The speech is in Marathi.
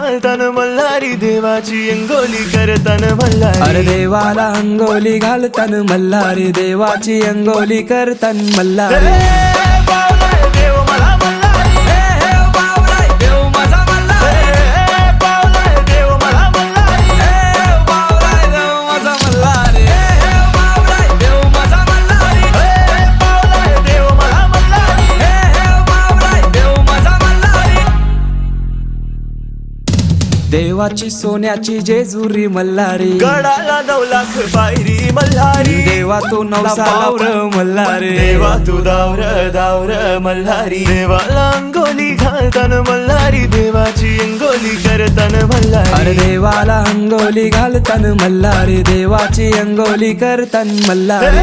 घालताना मल्हारी देवाची अंगोली करताना मल्हारी अरे देवाला अंगोली घालताना मल्हारी देवाची अंगोली करताना मल्हारी देवाची सोन्याची जेजुरी मल्हारी. गडाला नऊ लाख पायरी मल्हारी. देवा तू नवसा लावर मल्हारी. देवा तू दावर दावर मल्हारी. देवाला अंगोली घालतन मल्हारी. देवाची अंगोली करतन अरे मल्हारी देवाला अंगोली घालतन मल्हारी. देवाची अंगोली करतन मल्हारी.